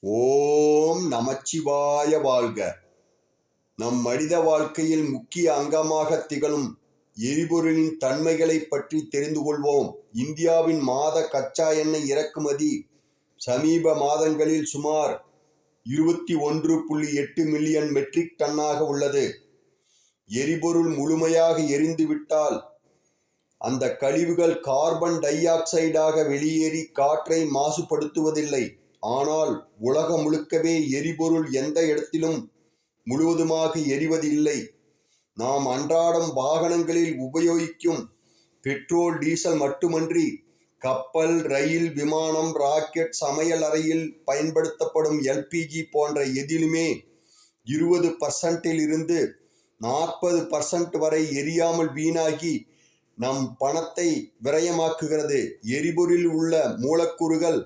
ஓம் நமச்சிவாய வாழ்க. நம் மனித வாழ்க்கையில் முக்கிய அங்கமாக திகழும் எரிபொருளின் தன்மைகளைப் பற்றி தெரிந்து கொள்வோம். இந்தியாவின் மாத கச்சா எண்ணெய் இறக்குமதி சமீப மாதங்களில் சுமார் இருபத்தி ஒன்று புள்ளி எட்டு மில்லியன் மெட்ரிக் டன்னாக உள்ளது. எரிபொருள் முழுமையாக எரிந்துவிட்டால் அந்த கழிவுகள் கார்பன் டை ஆக்சைடாக வெளியேறி காற்றை மாசுபடுத்துவதில்லை. ஆனால் உலகம் முழுக்கவே எரிபொருள் எந்த இடத்திலும் முழுவதுமாக எரிவதில்லை. நாம் அன்றாடம் வாகனங்களில் உபயோகிக்கும் பெட்ரோல் டீசல் மட்டுமன்றி கப்பல் ரயில் விமானம் ராக்கெட் சமையல் அறையில் பயன்படுத்தப்படும் எல்பிஜி போன்ற எதிலுமே இருபது பர்சன்டில் இருந்து நாற்பது பர்சன்ட் வரை எரியாமல் வீணாகி நம் பணத்தை விரயமாக்குகிறது. எரிபொருளில் உள்ள மூலக்கூறுகள்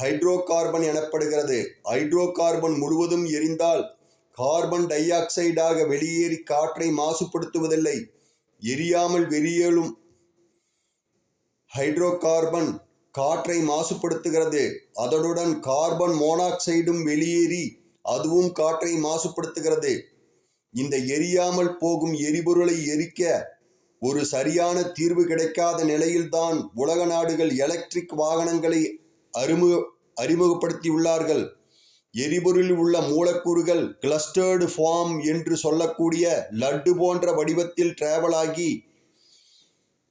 ஹைட்ரோ கார்பன் எனப்படுகிறது. ஹைட்ரோ கார்பன் முழுவதும் எரிந்தால் கார்பன் டை ஆக்சைடாக வெளியேறி காற்றை மாசுபடுத்துவதில்லை. எரியாமல் வெளியேறும் ஹைட்ரோ கார்பன் காற்றை மாசுபடுத்துகிறது. அதனுடன் கார்பன் மோனாக்சைடும் வெளியேறி அதுவும் காற்றை மாசுபடுத்துகிறது. இந்த எரியாமல் போகும் எரிபொருளை எரிக்க ஒரு சரியான தீர்வு கிடைக்காத நிலையில்தான் உலக நாடுகள் எலக்ட்ரிக் வாகனங்களை அறிமுக அறிமுகப்படுத்தியுள்ளார்கள். எரிபொருளில் உள்ள மூலக்கூறுகள் கிளஸ்டர்டு ஃபார்ம் என்று சொல்லக்கூடிய லட்டு போன்ற வடிவத்தில் டிராவல் ஆகி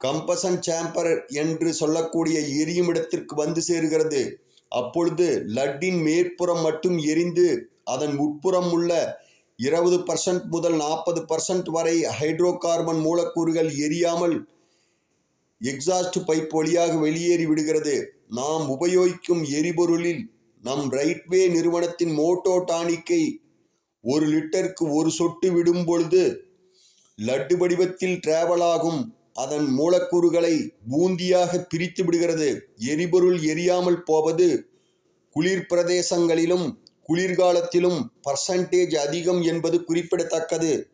கம்பசன் சேம்பர் என்று சொல்லக்கூடிய எரியும் இடத்திற்கு வந்து சேருகிறது. அப்பொழுது லட்டின் மேற்புறம் மட்டும் எரிந்து அதன் உட்புறம் உள்ள இருபது பர்சன்ட் முதல் நாற்பது பர்சன்ட் வரை ஹைட்ரோ கார்பன் மூலக்கூறுகள் எரியாமல் எக்ஸாஸ்ட் பைப் வழியாக வெளியேறி விடுகிறது. நாம் உபயோகிக்கும் எரிபொருளில் நம் ரைட்வே நிறுவனத்தின் மோட்டோ டானிக்கை ஒரு லிட்டருக்கு ஒரு சொட்டு விடும் பொழுது லட்டு வடிவத்தில் டிராவல் ஆகும். அதன் மூலக்கூறுகளை பூந்தியாக பிரித்து விடுகிறது. எரிபொருள் எரியாமல் போவது குளிர் பிரதேசங்களிலும் குளிர்காலத்திலும் பர்சன்டேஜ் அதிகம் என்பது குறிப்பிடத்தக்கது.